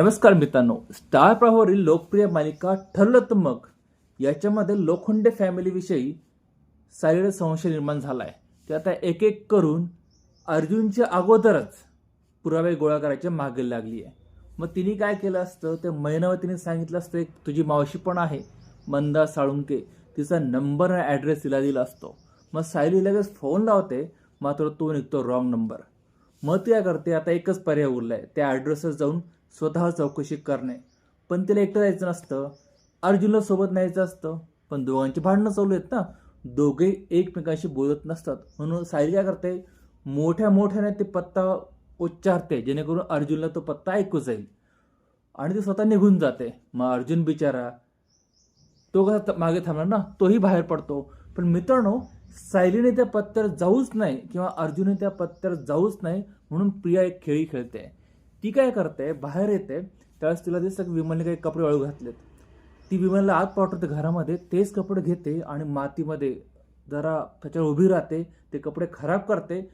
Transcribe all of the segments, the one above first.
नमस्कार मित्रांनो स्टार प्रवाहावरील लोकप्रिय मालिका ठरलं तर मग. याच्यामध्ये लोखंडे फॅमिलीविषयी साईड संशय निर्माण झाला आहे ते आता एक एक करून अर्जुनच्या अगोदरच पुरावे गोळा करायच्या मागे लागली आहे मग तिने काय केलं असतं? ते महिनावतीने सांगितलं असतं एक तुझी मावशी पण आहे मंदा साळुंके. तिचा नंबर आणि ॲड्रेस तिला दिला असतो. मग सायली लगेच फोन लावते मात्र तो निघतो रॉंग नंबर मग ती काय करते? आता एकच पर्याय उरला आहे त्या ॲड्रेसवर जाऊन स्वतः चौकशी करणे. पण तिला एकटं जायचं नसतं. अर्जुनला सोबत न्यायचं असतं. पण दोघांची भांडणं चालू आहेत ना. दोघे एकमेकांशी बोलत नसतात. म्हणून सायली काय करते? मोठ्या मोठ्याने ते पत्ता उच्चारते. जेणेकरून अर्जुनला तो पत्ता ऐकू जाईल. आणि ती स्वतः निघून जाते. मग अर्जुन बिचारा तो कसा मागे थांबणार ना? तोही बाहेर पडतो. पण मित्रांनो सायलीने त्या पत्त्यावर जाऊच नाही किंवा अर्जुनने त्या पत्त्यावर जाऊच नाही म्हणून प्रिया एक खेळी खेळते. ती काय करते? बाहेर येते. त्यावेळेस तिला दिसतं की विमलने काही कपडे वाळू घातलेत. ती विमलला आत पाठवते घरामध्ये. तेच कपडे घेते आणि मातीमध्ये जरा त्याच्यावर उभी राहते. ते कपडे खराब करते.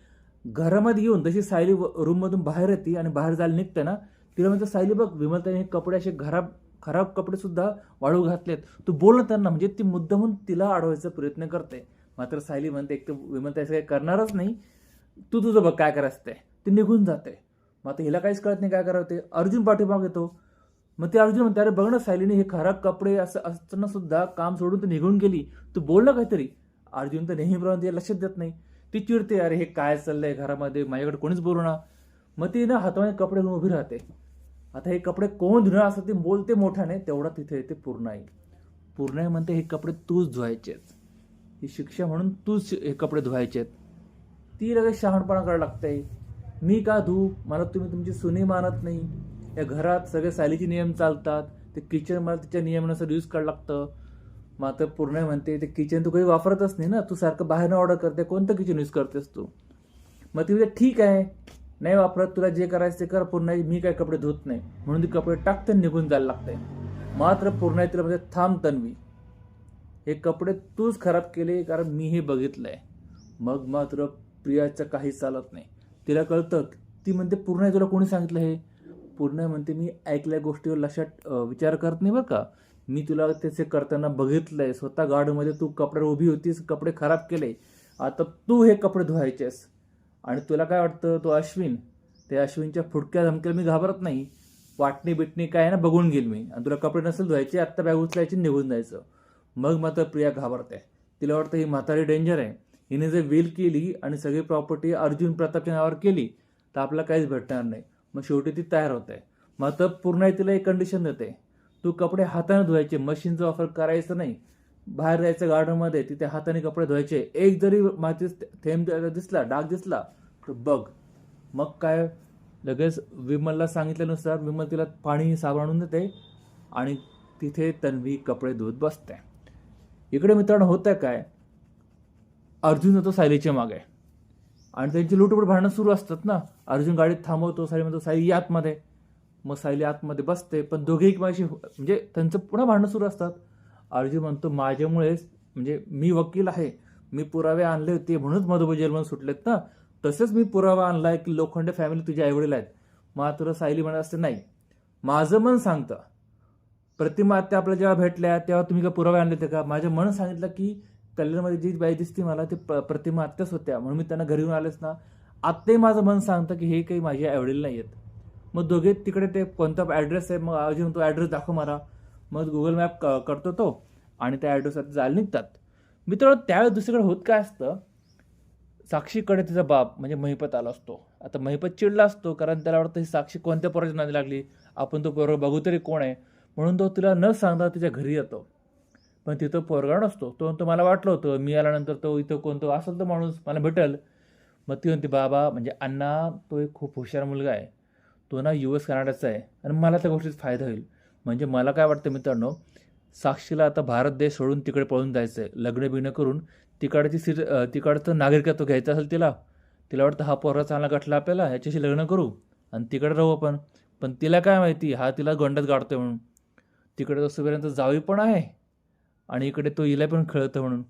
घरामध्ये येऊन तशी सायली व- रूममधून बाहेर येते आणि बाहेर जायला निघते ना तिला म्हणते सायली बघ विमल त्याने हे कपडे असे खराब खराब कपडे सुद्धा वाळू घातलेत. तू बोल त्यांना. म्हणजे ती मुद्दामून तिला अडवायचा प्रयत्न करते. मात्र सायली म्हणते एक तर विमल त्याचं काही करणारच नाही. तू तुझं बघ काय करायचं ते ती निघून जाते. मग आता हिला काहीच कळत नाही काय करावं ते. अर्जुन पाठीमाग येतो. मग ते अर्जुन म्हणते अरे बघ ना सायलीने हे खराब कपडे असं असताना सुद्धा काम सोडून तर निघून गेली. तू बोल ना काहीतरी? अर्जुन तर नेहमीप्रमाणे लक्षात देत नाही. ती चिडते अरे हे काय चाललंय घरामध्ये? माझ्याकडे कोणीच बोलू ना. मग ती ना हातामध्ये कपडे घेऊन उभी राहते. आता हे कपडे कोण धुणार असं ते बोलते मोठ्याने तेवढा तिथे येते पूर्णाई. पूर्णाई म्हणते हे कपडे तूच धुवायचेत. ही शिक्षा म्हणून तूच हे कपडे धुवायचेत. ती लगेच शहाणपणा करायला लागते. मी का धू? मला तुम्ही तुमची सुनी मानत नाही. या घरात सगळे सालीचे नियम चालतात. ते किचन मला तिच्या नियमानुसार यूज करावं लागतं. मात्र पूर्ण म्हणते ते किचन तू काही वापरतच नाही ना. तू सारखं बाहेरनं ऑर्डर करते. कोणतं किचन यूज करतेस तू? मग ती ठीक आहे. नाही वापरत. तुला जे करायचं ते कर. पूर्ण मी काय कपडे धुत नाही. म्हणून ती कपडे टाकते निघून जायला लागते. मात्र पूर्ण तिला म्हणजे थांब तन्वी. हे कपडे तूच खराब केले कारण मी हे बघितलं आहे मग मात्र प्रियाचं काही चालत नाही. तिला कळतं. ती म्हणते पूर्ण तुला कोणी सांगितलं हे? पूर्ण म्हणते मी ऐकल्या गोष्टीवर लक्षात विचार करत नाही बरं का. मी तुला त्याचे करताना बघितलं आहे स्वतः गाडीमध्ये तू कपड्यावर उभी होतीस कपडे खराब केले. आता तू हे कपडे धुवायचेस. आणि तुला काय वाटतं? तो अश्विन. त्या अश्विनच्या फुटक्या धमक्याला मी घाबरत नाही. वाटणी बिटणी काय आहे ना बघून घेईल मी. आणि तुला कपडे नसेल धुवायचे आत्ता बॅग उचलायची निघून जायचं. मग मात्र प्रिया घाबरते. तिला वाटतं ही म्हातारी डेंजर आहे. हिने जर विल केली आणि सगळी प्रॉपर्टी अर्जुन प्रतापच्या नावावर केली तर आपला काहीच भेटणार नाही. मग शेवटी ती तयार होते. मात्र पूर्ण तिला एक कंडिशन देते. तू कपडे हाताने धुवायचे मशीनचा वापर करायचं नाही. बाहेर जायचं गार्डनमध्ये तिथे हाताने कपडे धुवायचे. एक जरी माती थेंब दिसला डाग दिसला तर बघ. मग काय? लगेच विमलला सांगितल्यानुसार विमल तिला पाणी साबण आणून देते आणि तिथे तन्वी कपडे धुवत बसते. इकडे मित्रांनो होतं काय? अर्जुन होतो सायलीच्या मागे. आणि त्यांची लुटबुट भांडणं सुरू असतात ना. अर्जुन गाडीत थांबवतो सायली म्हणतो सायली या आतमध्ये. मग सायली आतमध्ये बसते पण दोघे एकमेकाशी हो- म्हणजे त्यांचं पुन्हा भांडणं सुरू असतात. अर्जुन म्हणतो माझ्यामुळेच म्हणजे मी वकील आहे. मी पुरावे आणले होते म्हणूनच मधुबा जेलमधून सुटलेत ना. तसेच मी पुरावा आणला आहे की लोखंडे फॅमिली तुझ्या आईवडील आहेत. मात्र सायली म्हणत असते नाही. माझं मन सांगतं. प्रतिमा आत्या आपल्या जेव्हा भेटल्या तेव्हा तुम्ही का पुरावे आणले होते का? माझं मन सांगितलं की कल्याणमध्ये जी बाई दिसते मला ते प- प्रतिमा आत्याच होत्या. म्हणून मी त्यांना घरी येऊन आलेच ना. आत्ताही माझं मन सांगतं की हे काही माझे आईवडील नाही आहेत मग दोघे तिकडे ते कोणता ॲड्रेस आहे मग अजून तो ॲड्रेस दाखव मला. मग गुगल मॅप क- करतो तो आणि त्या ॲड्रेसवर जायला निघतात. मित्र त्यावेळेस दुसरीकडे होत काय असतं साक्षीकडे तिचा बाप म्हणजे महिपत आला असतो. आता महिपत चिडला असतो कारण त्याला वाटतं ही साक्षी कोणत्या पोराची नादी लागली? आपण तो बरोबर बघू तरी कोण आहे? म्हणून तो तिला न सांगता तिच्या घरी येतो. पण तिथं पोरगा नसतो तो म्हणतो मला वाटलं होतं मी आल्यानंतर तो इथं कोणतो असेल तर माणूस मला भेटल. मग ती म्हणते बाबा म्हणजे अण्णा तो एक खूप हुशार मुलगा आहे. तो ना यू एस कॅनडाचा आहे. आणि मला त्या गोष्टीचा फायदा होईल. म्हणजे मला काय वाटतं मित्रांनो साक्षीला आता भारत देश सोडून तिकडे पळून जायचं आहे लग्न बिग्न करून तिकडची सिट तिकडचं नागरिकत्व घ्यायचं असेल तिला तिला वाटतं हा पोरगा चांगला गठला आपल्याला ह्याच्याशी लग्न करू आणि तिकडे राहू आपण. पण तिला काय माहिती हा तिला गोंडात गाडतोय म्हणून. तिकडे तो सुबेरांचा जावी पण आहे. आणि इकडे तो हिला पण खेळतं म्हणून.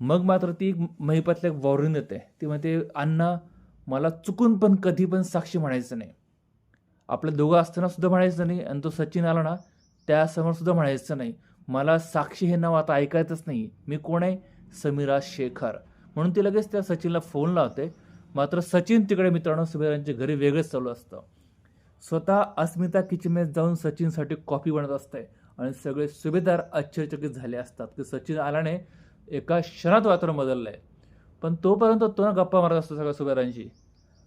मग मात्र ती महिपातल्या वॉरून येते. ती म्हणते अण्णा मला चुकून पण कधी पण साक्षी म्हणायचं नाही. आपलं दोघं असताना सुद्धा म्हणायचं नाही आणि तो सचिन आला ना त्यासमोर सुद्धा म्हणायचं नाही. मला साक्षी हे नाव आता ऐकायचंच नाही. मी कोण आहे? समीरा शेखर. म्हणून ती लगेच त्या सचिनला फोन लावते. मात्र सचिन तिकडे मित्रांनो सुभेदारांच्या घरी वेगळंच चालू असतं. स्वतः अस्मिता किचमेत जाऊन सचिनसाठी कॉफी बनत असते. आणि सगळे सुभेदार आश्चर्यचकित झाले असतात. की सचिन आल्याने एका क्षणात वातावरण बदललं आहे पण तोपर्यंत तो ना गप्पा मारत असतो सगळ्या सुभेदारांशी.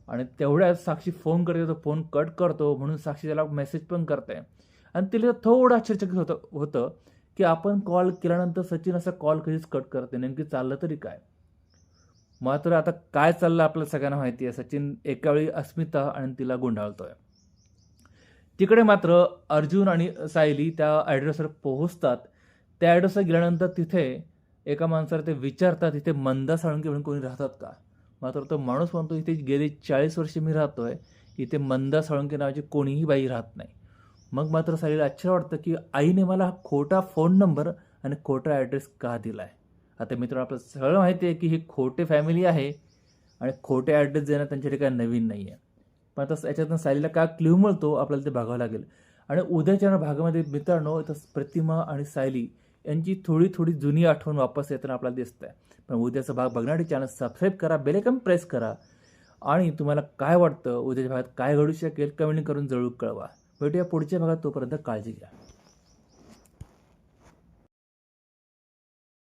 आणि तेवढ्यात साक्षी फोन करते तो फोन कट करतो म्हणून साक्षी त्याला मेसेज पण करते. आणि तिला थोडं आश्चर्यचकित होतं होतं की आपण कॉल केल्यानंतर सचिन असा कॉल कधीच कट करते नेमकी चाललं तरी काय? मात्र आता काय चाललं आपल्याला सगळ्यांना माहिती आहे. सचिन एका वेळी अस्मिता आणि तिला गुंडाळतोय. तिकडे मात्र अर्जुन आणि सायली त्या ॲड्रेसवर पोहोचतात. त्या ॲड्रेसवर गेल्यानंतर तिथे एका माणसाला ते विचारतात इथे मंदा साळुंके म्हणून कोणी राहतात का? मात्र तो माणूस म्हणतो इथे गेली चाळीस वर्षे मी राहतो आहे इथे मंदा साळुंके नावाची कोणीही बाई राहत नाही. मग मात्र सायलीला आश्चर्य वाटतं की आईने मला हा खोटा फोन नंबर आणि खोटा ॲड्रेस का दिला आहे आता मित्रांनो आपल्याला सगळं माहिती आहे की ही खोटे फॅमिली आहे आणि खोटे ॲड्रेस देणं त्यांच्याकडे काय नवीन नाही आहे पण आता याच्यातनं सायलीला काय क्ल्यू मिळतो आपल्याला ते बघावं लागेल. आणि उद्याच्या भागामध्ये मित्रांनो इथं प्रतिमा आणि सायली यांची थोडी थोडी जुनी आठवण वापस येताना आपल्याला दिसत आहे पण उद्याचा भाग बघण्यासाठी चॅनल सबस्क्राईब करा बेलेकम प्रेस करा. आणि तुम्हाला काय वाटतं उद्याच्या भागात काय घडू शकेल कमेंट करून जरूर कळवा. भेटूया पुढच्या भागात तोपर्यंत काळजी घ्या.